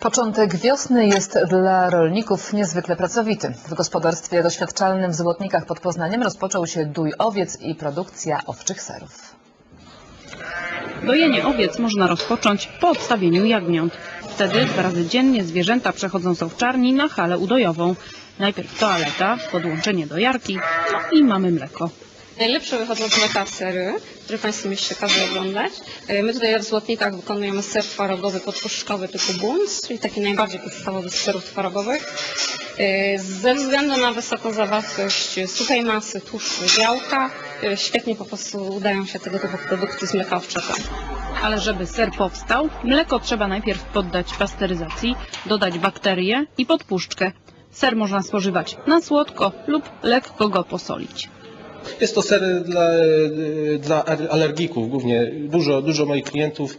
Początek wiosny jest dla rolników niezwykle pracowity. W gospodarstwie doświadczalnym w Złotnikach pod Poznaniem rozpoczął się dój owiec i produkcja owczych serów. Dojenie owiec można rozpocząć po odstawieniu jagniąt. Wtedy dwa razy dziennie zwierzęta przechodzą z owczarni na halę udojową. Najpierw toaleta, podłączenie do jarki no i mamy mleko. Najlepsze wychodzą z mleka sery, które Państwo mieliście okazję oglądać. E, My tutaj w Złotnikach wykonujemy ser twarogowy podpuszczkowy typu Bunc, czyli taki najbardziej podstawowy z serów twarogowych. E, Ze względu na wysoką zawartość suchej masy, tłuszczu białka, e, świetnie po prostu udają się tego typu produkty z mleka owczego. Ale żeby ser powstał, mleko trzeba najpierw poddać pasteryzacji, dodać bakterie i podpuszczkę. Ser można spożywać na słodko lub lekko go posolić. Jest to ser dla, dla alergików głównie. Dużo, dużo moich klientów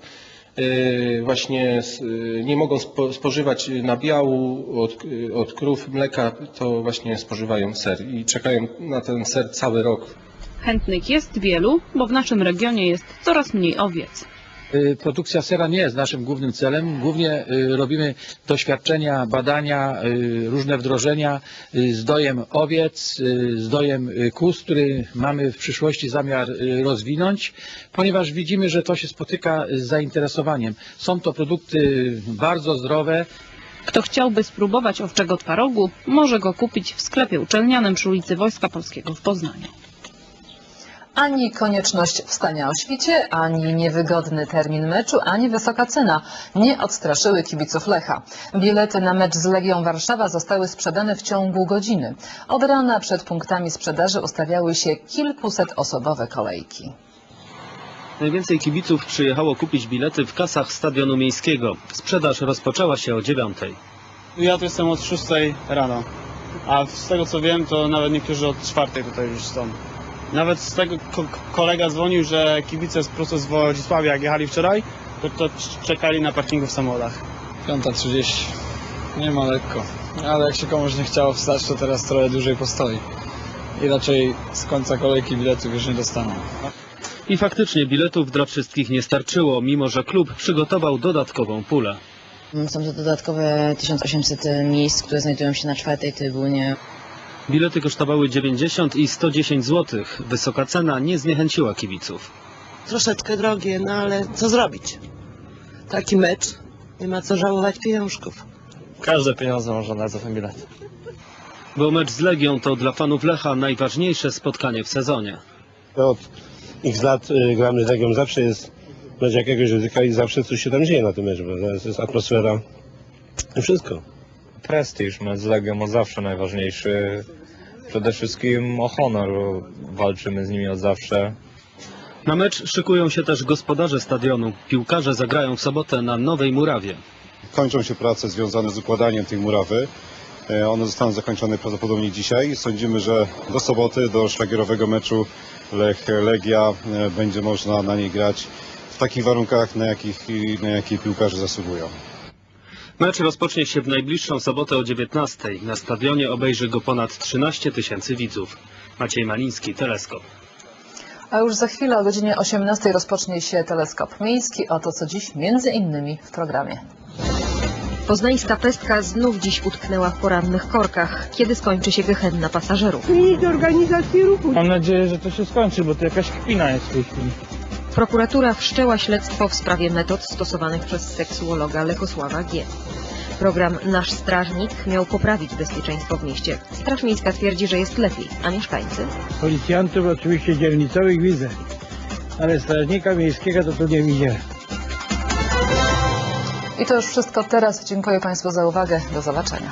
e, właśnie e, nie mogą spo, spożywać nabiału od, od krów mleka, to właśnie spożywają ser i czekają na ten ser cały rok. Chętnych jest wielu, bo w naszym regionie jest coraz mniej owiec. Y, Produkcja sera nie jest naszym głównym celem. Głównie y, robimy doświadczenia, badania, y, różne wdrożenia z dojem owiec, z dojem kóz, który mamy w przyszłości zamiar rozwinąć, ponieważ widzimy, że to się spotyka z zainteresowaniem. Są to produkty bardzo zdrowe, Kto chciałby spróbować owczego twarogu, może go kupić w sklepie uczelnianym przy ulicy Wojska Polskiego w Poznaniu. Ani konieczność wstania o świcie, ani niewygodny termin meczu, ani wysoka cena nie odstraszyły kibiców Lecha. Bilety na mecz z Legią Warszawa zostały sprzedane w ciągu godziny. Od rana przed punktami sprzedaży ustawiały się kilkuset osobowe kolejki. Najwięcej kibiców przyjechało kupić bilety w kasach stadionu miejskiego. Sprzedaż rozpoczęła się o dziewiątej. Ja tu jestem od 6 rano, a z tego co wiem, to nawet niektórzy od 4 tutaj już są. Nawet z tego ko kolega dzwonił, że kibice z prosto z Wodzisławia, jak jechali wczoraj, to, to czekali na parkingu w samochodach. 5.30. Nie ma lekko. Ale jak się komuś nie chciało wstać, to teraz trochę dłużej postoi. I raczej z końca kolejki biletów już nie dostaną. I faktycznie biletów dla wszystkich nie starczyło, mimo że klub przygotował dodatkową pulę. Są to dodatkowe 1800 miejsc, które znajdują się na czwartej trybunie. Bilety kosztowały 90 i 110 zł. Wysoka cena nie zniechęciła kibiców. troszeczkę drogie, no ale co zrobić? Taki mecz, nie ma co żałować pieniążków. Każde pieniądze można dać za ten bilet. Bo mecz z Legią to dla fanów Lecha najważniejsze spotkanie w sezonie. Od x lat y, gramy z Legią, zawsze jest mecz jakiegoś ryzyka i zawsze coś się tam dzieje na tym meczu, prawda? Jest, jest atmosfera i wszystko. Prestiż, mecz z Legią od zawsze najważniejszy. Przede wszystkim o honor, walczymy z nimi od zawsze. Na mecz szykują się też gospodarze stadionu. Piłkarze zagrają w sobotę na Nowej Murawie. Kończą się prace związane z układaniem tej murawy. E, One zostaną zakończone prawdopodobnie dzisiaj. Sądzimy, że do soboty, do szlagierowego meczu Lech-Legia e, będzie można na niej grać w takich warunkach, na jakich, na jakie piłkarze zasługują. Mecz rozpocznie się w najbliższą sobotę o 19. Na stadionie obejrzy go ponad 13 tysięcy widzów. Maciej Maliński, Teleskop. A już za chwilę o godzinie 18 rozpocznie się teleskop miejski. Oto co dziś między innymi w programie. Poznańska pestka znów dziś utknęła w porannych korkach. Kiedy skończy się gehenna pasażerów? Mam nadzieję, że to się skończy, bo to jakaś kpina jest w tej chwili. Prokuratura wszczęła śledztwo w sprawie metod stosowanych przez seksuologa Lekosława G. Program Nasz Strażnik miał poprawić bezpieczeństwo w mieście. Straż Miejska twierdzi, że jest lepiej, a mieszkańcy? Policjantów oczywiście dzielnicowych widzę, ale strażnika miejskiego to tu nie widziałem. I to już wszystko teraz. Dziękuję Państwu za uwagę. Do zobaczenia.